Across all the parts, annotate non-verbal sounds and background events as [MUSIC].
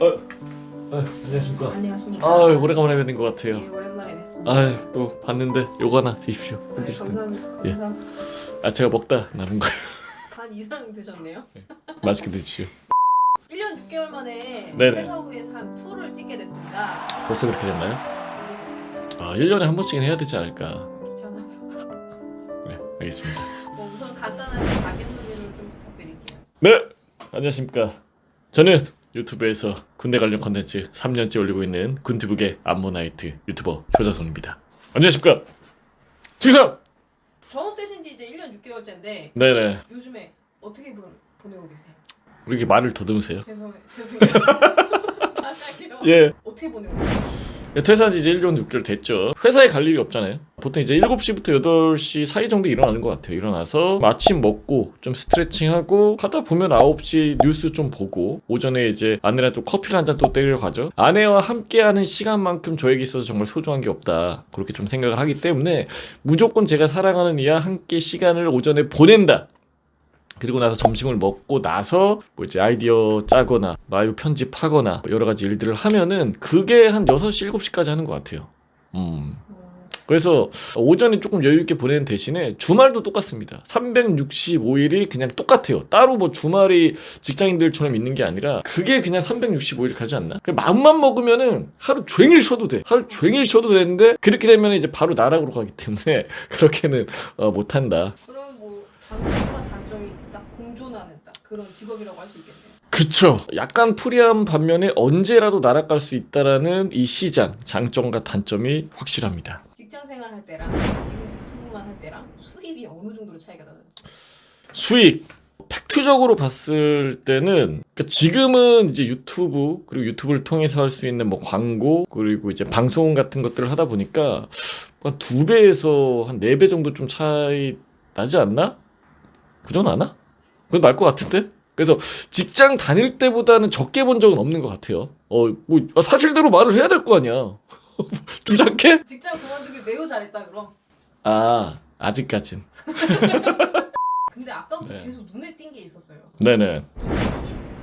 어, 어, 안녕하십니까. 안녕하십니까. 아, 오래간만에 뵙는 것 같아요. 예, 오랜만에 뵙습니다. 아, 또 봤는데 요거 하나 드십시오. 아, 흔드시면. 감사합니다. 예. 감사합니다. 아, 제가 먹다 남은 거 [LAUGHS] 반 이상 드셨네요. 맛있게 드십시오. 1년 6개월 만에 네네. 퇴사 후에서 한 투를 찍게 됐습니다. 벌써 그렇게 됐나요? 아, 1년에 한 번씩은 해야 되지 않을까. 귀찮아서. 네, 알겠습니다. 뭐 우선 간단하게 자기 소개를 좀 부탁드릴게요. 네, 안녕하십니까. 저는 유튜브에서 군대 관련 컨텐츠 3년째 올리고 있는 군튜브계 암모나이트 유튜버 효자손입니다. 안녕하십니까. 지성! 전업되신 지 이제 1년 6개월째인데 네네. 요즘에 어떻게 보, 보내고 계세요? 왜 이렇게 말을 더듬으세요? 죄송해요. 죄송해요. 다시 할게요. 예. 어떻게 보내고 계세요? 퇴사한 지 이제 1년 6개월 됐죠. 회사에 갈 일이 없잖아요. 보통 이제 7시부터 8시 사이 정도 일어나는 것 같아요. 일어나서 아침 먹고 좀 스트레칭하고 하다 보면 9시 뉴스 좀 보고 오전에 이제 아내랑 또 커피를 한 잔 또 때리러 가죠. 아내와 함께하는 시간만큼 저에게 있어서 정말 소중한 게 없다. 그렇게 좀 생각을 하기 때문에 무조건 제가 사랑하는 이와 함께 시간을 오전에 보낸다. 그리고 나서 점심을 먹고 나서 뭐 이제 아이디어 짜거나 라이브 편집하거나 여러 가지 일들을 하면은 그게 한 6시, 7시까지 하는 것 같아요. 음. 어, 그래서 오전에 조금 여유 있게 보내는 대신에 주말도 똑같습니다. 365일이 그냥 똑같아요. 따로 뭐 주말이 직장인들처럼 있는 게 아니라 그게 그냥 365일 가지 않나? 그 마음만 먹으면은 하루 종일 쉬어도 돼. 하루 종일 쉬어도 되는데 그렇게 되면 이제 바로 나락으로 가기 때문에 [LAUGHS] 그렇게는 어, 못한다. 그럼 뭐과 단점이 딱 공존하는 딱 그런 직업이라고 할 수 있겠네요. 그쵸. 약간 프리한 반면에 언제라도 날아갈 수 있다라는 이 시장 장점과 단점이 확실합니다. 직장 생활 할 때랑 지금 유튜브만 할 때랑 수입이 어느 정도로 차이가 나는지. 수익 팩트적으로 봤을 때는 그러니까 지금은 이제 유튜브 그리고 유튜브를 통해서 할 수 있는 뭐 광고 그리고 이제 방송 같은 것들을 하다 보니까 한 두 배에서 한 네 배 정도 좀 차이 나지 않나? 그 정도 나나? 그건 날 것 같은데? 그래서 직장 다닐 때보다는 적게 본 적은 없는 것 같아요. 어, 뭐 아, 사실대로 말을 해야 될 거 아니야. [LAUGHS] 주작해? 직장 그만두길 매우 잘했다 그럼. 아, 아직까진. [LAUGHS] 근데 아까부터 네. 계속 눈에 띈 게 있었어요. 네네.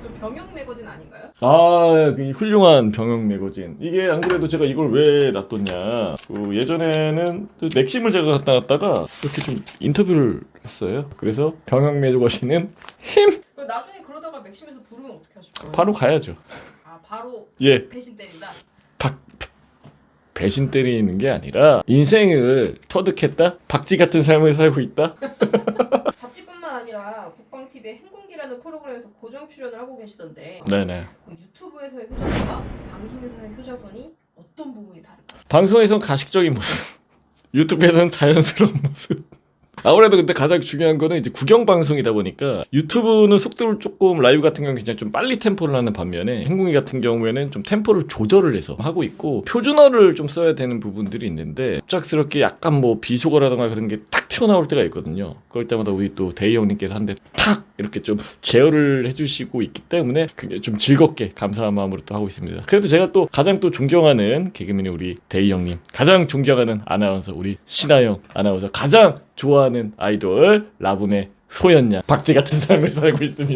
좀 병역 매거진 아닌가요? 아, 그 훌륭한 병역 매거진. 이게 안 그래도 제가 이걸 왜 놔뒀냐. 그 예전에는 또 맥심을 제가 갖다 놨다가 이렇게 좀 인터뷰를 했어요. 그래서 병역 매거진은 힘! 그리고 나중에 그러다가 맥심에서 부르면 어떻게 하실 거예요? 바로 가야죠. 아 바로 예, 배신 때린다. 배신 때리는 게 아니라 인생을 터득했다? 박쥐 같은 삶을 살고 있다? [LAUGHS] 잡지뿐만 아니라 국방 TV의 행군기라는 프로그램에서 고정 출연을 하고 계시던데 네네. 그 유튜브에서의 효자손과 방송에서의 효자손이 어떤 부분이 다를까요? 방송에선 가식적인 모습, [LAUGHS] 유튜브에는 자연스러운 모습. 아무래도 근데 가장 중요한 거는 이제 구경 방송이다 보니까 유튜브는 속도를 조금 라이브 같은 경우는 그냥 좀 빨리 템포를 하는 반면에 행궁이 같은 경우에는 좀 템포를 조절을 해서 하고 있고 표준어를 좀 써야 되는 부분들이 있는데 갑작스럽게 약간 뭐 비속어라던가 그런 게 탁 튀어나올 때가 있거든요. 그럴 때마다 우리 또 대희 형님께서 한 대 탁 이렇게 좀 제어를 해주시고 있기 때문에 좀 즐겁게 감사한 마음으로 또 하고 있습니다. 그래서 제가 또 가장 또 존경하는 개그맨이 우리 대희 형님, 가장 존경하는 아나운서 우리 신하영 아나운서, 가장 좋아하는 아이돌 라분의 소연양 박쥐 같은 삶을 살고 있습니다.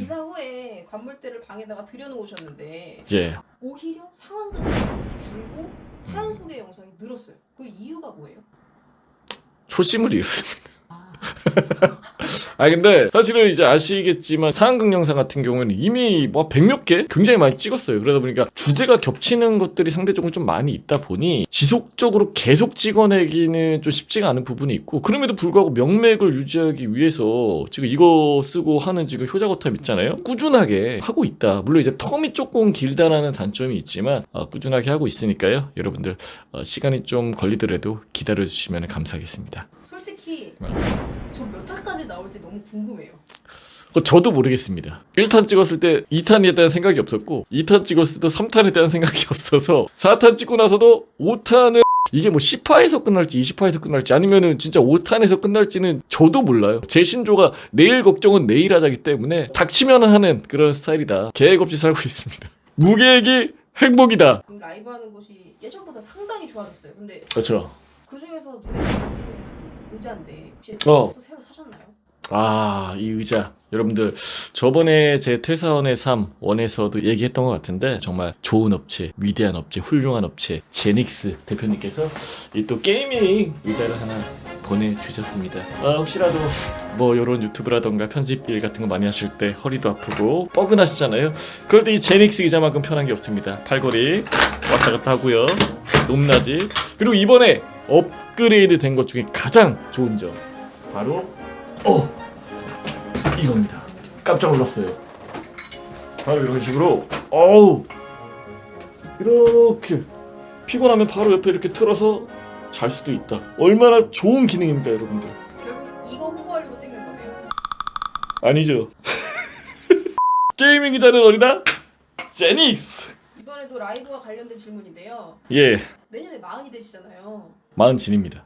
이사 후에 관물대를 방에다가 들여놓으셨는데 예. 오히려 상황극이 줄고 사연 소개 영상이 늘었어요. 그 이유가 뭐예요? 초심을 잃었습니다. 아, 아 근데 사실은 이제 아시겠지만 상황극 영상 같은 경우에는 이미 뭐 백몇 개 굉장히 많이 찍었어요. 그러다 보니까 주제가 겹치는 것들이 상대적으로 좀 많이 있다 보니 지속적으로 계속 찍어내기는 좀 쉽지가 않은 부분이 있고 그럼에도 불구하고 명맥을 유지하기 위해서 지금 이거 쓰고 하는 지금 효자거탑 있잖아요. 꾸준하게 하고 있다. 물론 이제 텀이 조금 길다라는 단점이 있지만 어, 꾸준하게 하고 있으니까요. 여러분들 어, 시간이 좀 걸리더라도 기다려 주시면 감사하겠습니다. 솔직히 네. 화까지 나올지 너무 궁금해요. 그 저도 모르겠습니다. 1탄 찍었을 때 2탄에 대한 생각이 없었고 2탄 찍었을 때도 3탄에 대한 생각이 [LAUGHS] 없어서 4탄 찍고 나서도 5탄은 [LAUGHS] 이게 뭐 10화에서 끝날지 20화에서 끝날지 아니면은 진짜 5탄에서 끝날지는 저도 몰라요. 제 신조가 내일 걱정은 내일 하자기 때문에 닥치면 하는 그런 스타일이다. 계획 없이 살고 [LAUGHS] 있습니다. 무계획이 행복이다. 지금 라이브 하는 곳이 예전보다 상당히 좋아졌어요. 근데 그렇죠. 그 중에서 눈에 띄는 의자인데 혹시 어. 또 새로 사셨나요? 아, 이 의자. 여러분들, 저번에 제 퇴사원의 삶 원에서도 얘기했던 것 같은데, 정말 좋은 업체, 위대한 업체, 훌륭한 업체, 제닉스 대표님께서 이 또 게이밍 의자를 하나 보내주셨습니다. 아, 혹시라도 뭐 이런 유튜브라던가 편집 일 같은 거 많이 하실 때 허리도 아프고 뻐근하시잖아요. 그럴 때 이 제닉스 의자만큼 편한 게 없습니다. 팔걸이 왔다 갔다 하고요. 높낮이. 그리고 이번에 업그레이드 된 것 중에 가장 좋은 점. 바로 어 이겁니다. 깜짝 놀랐어요. 바로 이런 식으로 어우 이렇게 피곤하면 바로 옆에 이렇게 틀어서 잘 수도 있다. 얼마나 좋은 기능입니까, 여러분들? 결국 이거 홍보하려고 찍는 거네요. 아니죠. 게이밍 기자는 어디다? 제닉스. 이번에도 라이브와 관련된 질문인데요. 예, 내년에 마흔이 되시잖아요. 마흔 진입니다.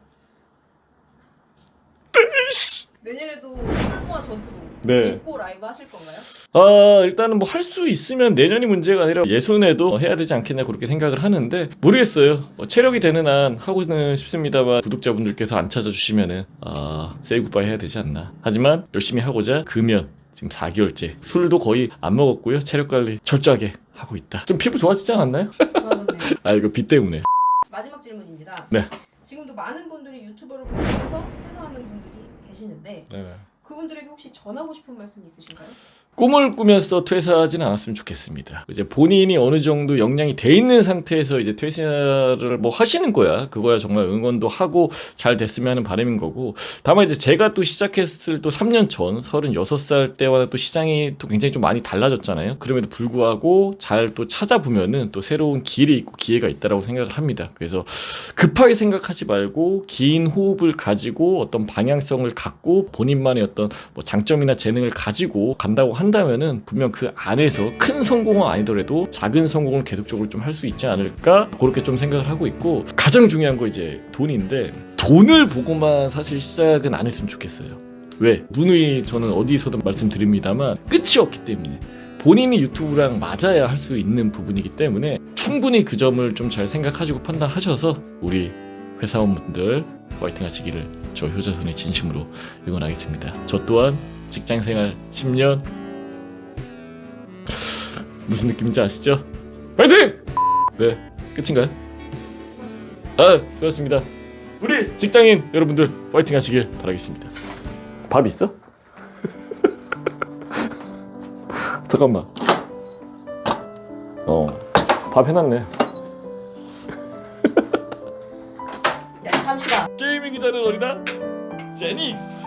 내년에도 홍보와 전투로 네. 믿고 라이브 하실 건가요? 아 일단은 뭐 할 수 있으면 내년이 문제가 아니라 예순에도 해야 되지 않겠냐 그렇게 생각을 하는데 모르겠어요 뭐 체력이 되는 한 하고는 싶습니다만 구독자분들께서 안 찾아주시면은 아 세이 굿바이 해야 되지 않나 하지만 열심히 하고자 금연 지금 4개월째 술도 거의 안 먹었고요 체력 관리 철저하게 하고 있다 좀 피부 좋아지지 않았나요? 좋아졌네요. 아 이거 비 때문에 마지막 질문입니다. 네. 지금도 많은 분들이 유튜버를 보면서 회사하는 분들이 계시는데 그분들에게 혹시 전하고 싶은 말씀 있으신가요? 꿈을 꾸면서 퇴사하지는 않았으면 좋겠습니다. 이제 본인이 어느 정도 역량이 돼 있는 상태에서 이제 퇴사를 뭐 하시는 거야. 그거야 정말 응원도 하고 잘 됐으면 하는 바람인 거고. 다만 이제 제가 또 시작했을 또 3년 전 36살 때와 또 시장이 또 굉장히 좀 많이 달라졌잖아요. 그럼에도 불구하고 잘 또 찾아보면은 또 새로운 길이 있고 기회가 있다라고 생각을 합니다. 그래서 급하게 생각하지 말고 긴 호흡을 가지고 어떤 방향성을 갖고 본인만의 어떤 뭐 장점이나 재능을 가지고 간다고 한다면은 분명 그 안에서 큰 성공은 아니더라도 작은 성공을 계속적으로 좀 할 수 있지 않을까 그렇게 좀 생각을 하고 있고 가장 중요한 거 이제 돈인데 돈을 보고만 사실 시작은 안 했으면 좋겠어요. 왜? 누누이 저는 어디서든 말씀드립니다만 끝이 없기 때문에 본인이 유튜브랑 맞아야 할 수 있는 부분이기 때문에 충분히 그 점을 좀 잘 생각하시고 판단하셔서 우리 회사원분들 화이팅 하시기를 저 효자손의 진심으로 응원하겠습니다. 저 또한 직장생활 10년 무슨 느낌인지 아시죠? 화이팅! 네, 끝인가요? 아, 그렇습니다. 우리 직장인 여러분들 화이팅 하시길 바라겠습니다. 밥 있어? [LAUGHS] 잠깐만. 어, 밥 해놨네. 야, 갑시다. 게이밍 기자는 어디다? 제닉스.